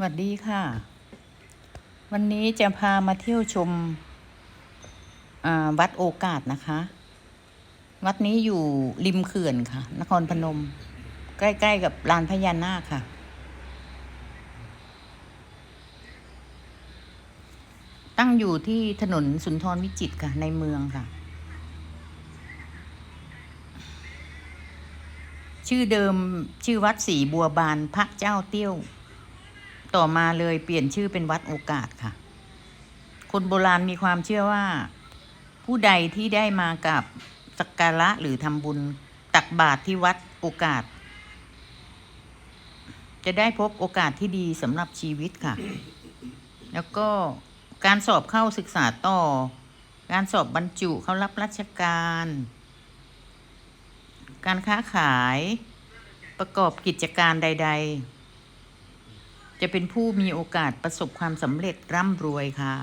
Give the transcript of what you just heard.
สวัสดีค่ะ วันนี้จะพามาเที่ยวชมวัดโอกาสนะคะ วัดนี้อยู่ริมเขื่อนค่ะ นครพนม ใกล้ ๆ กับลานพญานาคค่ะ ตั้งอยู่ที่ถนนสุนทรวิจิตค่ะ ในเมืองค่ะ ชื่อเดิมชื่อวัดศรีบัวบานพระเจ้าเตี้ยว ต่อมาเลยเปลี่ยนชื่อเป็นวัดโอกาสค่ะ คนโบราณมีความเชื่อว่า ผู้ใดที่ได้มากับสักการะหรือทำบุญตักบาตรที่วัดโอกาส จะได้พบโอกาสที่ดีสำหรับชีวิตค่ะ แล้วก็การสอบเข้าศึกษาต่อ การสอบบรรจุเข้ารับราชการ การค้าขายประกอบกิจการใด ๆ จะเป็นผู้มีโอกาสประสบความสำเร็จร่ำรวยค่ะ